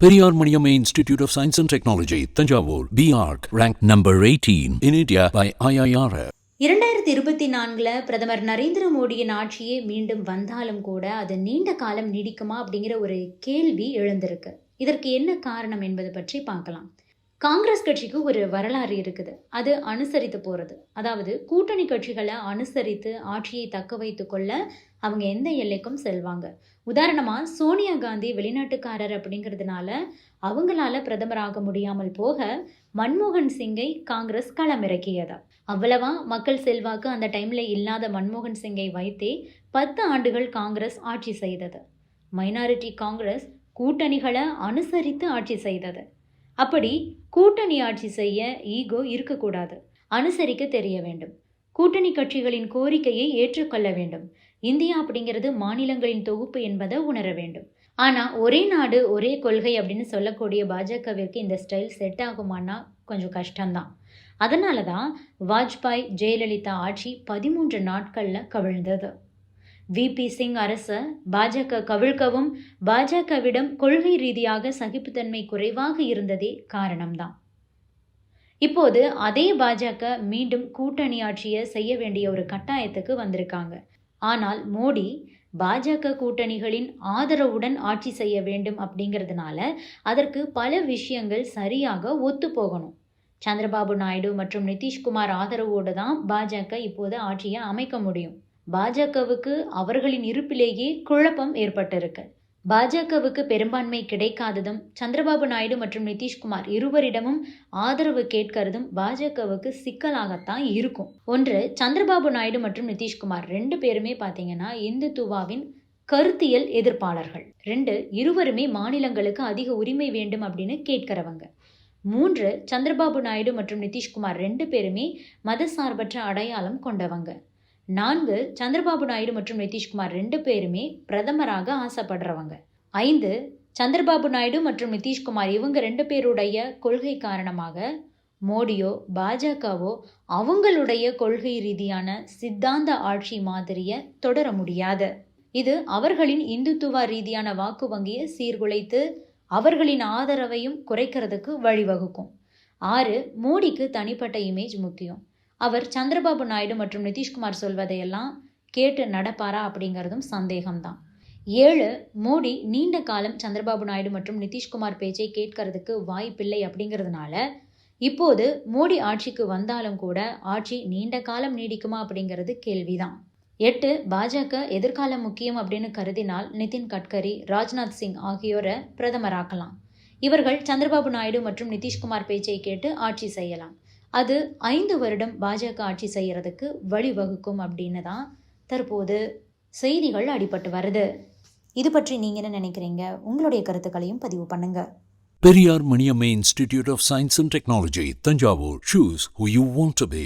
Periyar Maniyam Institute of Science and Technology, Tanjavur, BARC, ranked number 18 in India by IIRF. இரண்டாயிரத்தி இருபத்தி நான்குல பிரதமர் நரேந்திர மோடியின் ஆட்சியே மீண்டும் வந்தாலும் கூட அது நீண்ட காலம் நீடிக்குமா அப்படிங்கிற ஒரு கேள்வி எழுந்திருக்கு இதற்கு என்ன காரணம் என்பது பற்றி பார்க்கலாம் காங்கிரஸ் கட்சிக்கு ஒரு வரலாறு இருக்குது. அது அனுசரித்து போகிறது அதாவது கூட்டணி கட்சிகளை அனுசரித்து ஆட்சியை தக்க வைத்து கொள்ள அவங்க எந்த எல்லைக்கும் செல்வாங்க. உதாரணமாக சோனியா காந்தி வெளிநாட்டுக்காரர் அப்படிங்கிறதுனால அவங்களால பிரதமராக முடியாமல் போக மன்மோகன் சிங்கை காங்கிரஸ் களமிறக்கியதா. அவ்வளவா மக்கள் செல்வாக்கு அந்த டைம்ல இல்லாத மன்மோகன் சிங்கை வைத்தே பத்து ஆண்டுகள் காங்கிரஸ் ஆட்சி செய்தது. மைனாரிட்டி காங்கிரஸ் கூட்டணிகளை அனுசரித்து ஆட்சி செய்தது. அப்படி கூட்டணி ஆட்சி செய்ய ஈகோ இருக்கக்கூடாது. அனுசரிக்க தெரிய வேண்டும். கூட்டணி கட்சிகளின் கோரிக்கையை ஏற்றுக்கொள்ள வேண்டும். இந்தியா அப்படிங்கிறது மாநிலங்களின் தொகுப்பு என்பதை உணர வேண்டும். ஆனால் ஒரே நாடு ஒரே கொள்கை அப்படின்னு சொல்லக்கூடிய பாஜகவிற்கு இந்த ஸ்டைல் செட் ஆகுமான்னா கொஞ்சம் கஷ்டம்தான். அதனால தான் வாஜ்பாய் ஜெயலலிதா ஆட்சி பதிமூன்று நாட்களில் கவிழ்ந்தது. விபி சிங் அரச பாஜக கவிழ்க்கவும் பாஜகவிடம் கொள்கை ரீதியாக சகிப்புத்தன்மை குறைவாக இருந்ததே காரணம்தான். இப்போது அதே பாஜக மீண்டும் கூட்டணி ஆட்சியை செய்ய வேண்டிய ஒரு கட்டாயத்துக்கு வந்திருக்காங்க. ஆனால் மோடி பாஜக கூட்டணிகளின் ஆதரவுடன் ஆட்சி செய்ய வேண்டும் அப்படிங்கிறதுனால அதற்கு பல விஷயங்கள் சரியாக ஒத்து போகணும். சந்திரபாபு நாயுடு மற்றும் நிதிஷ்குமார் ஆதரவோடு தான் பாஜக இப்போது ஆட்சியை அமைக்க முடியும். பாஜகவுக்கு அவர்களின் இருப்பிலேயே குழப்பம் ஏற்பட்டிருக்கு. பாஜகவுக்கு பெரும்பான்மை கிடைக்காததும் சந்திரபாபு நாயுடு மற்றும் நிதிஷ்குமார் இருவரிடமும் ஆதரவு கேட்கறதும் பாஜகவுக்கு சிக்கலாகத்தான் இருக்கும். ஒன்று சந்திரபாபு நாயுடு மற்றும் நிதிஷ்குமார் ரெண்டு பேருமே பார்த்தீங்கன்னா இந்துத்துவாவின் கருத்தியல் எதிர்ப்பாளர்கள். ரெண்டு இருவருமே மாநிலங்களுக்கு அதிக உரிமை வேண்டும் அப்படின்னு கேட்கிறவங்க. மூன்று சந்திரபாபு நாயுடு மற்றும் நிதிஷ்குமார் ரெண்டு பேருமே மதசார்பற்ற அடையாளம் கொண்டவங்க. நான்கு சந்திரபாபு நாயுடு மற்றும் நிதிஷ்குமார் ரெண்டு பேருமே பிரதமராக ஆசைப்படுறவங்க. ஐந்து சந்திரபாபு நாயுடு மற்றும் நிதிஷ்குமார் இவங்க ரெண்டு பேருடைய கொள்கை காரணமாக மோடியோ பாஜகவோ அவங்களுடைய கொள்கை ரீதியான சித்தாந்த ஆட்சி மாதிரியை தொடர முடியாது. இது அவர்களின் இந்துத்துவ ரீதியான வாக்கு வங்கியை சீர்குலைத்து அவர்களின் ஆதரவையும் குறைக்கிறதுக்கு வழிவகுக்கும். ஆறு மோடிக்கு தனிப்பட்ட இமேஜ் முக்கியம். அவர் சந்திரபாபு நாயுடு மற்றும் நிதிஷ்குமார் சொல்வதையெல்லாம் கேட்டு நடப்பாரா அப்படிங்கிறதும் சந்தேகம்தான். ஏழு மோடி நீண்ட காலம் சந்திரபாபு நாயுடு மற்றும் நிதிஷ்குமார் பேச்சை கேட்கறதுக்கு வாய்ப்பில்லை அப்படிங்கிறதுனால இப்போது மோடி ஆட்சிக்கு வந்தாலும் கூட ஆட்சி நீண்ட காலம் நீடிக்குமா அப்படிங்கிறது கேள்விதான். எட்டு பாஜக எதிர்காலம் முக்கியம் அப்படின்னு கருதினால் நிதின் கட்கரி ராஜ்நாத் சிங் ஆகியோரை பிரதமராக்கலாம். இவர்கள் சந்திரபாபு நாயுடு மற்றும் நிதிஷ்குமார் பேச்சை கேட்டு ஆட்சி செய்யலாம். அது ஐந்து வருடம் பாஜக ஆட்சி செய்கிறதுக்கு வழிவகுக்கும் அப்படின்னு தான் தற்போது செய்திகள் அடிபட்டு வருது. இது பற்றி நீங்கள் என்ன நினைக்கிறீங்க? உங்களுடைய கருத்துக்களையும் பதிவு பண்ணுங்க. Periyar Maniammai institute of science and technology Thanjavur. Choose who you want to pay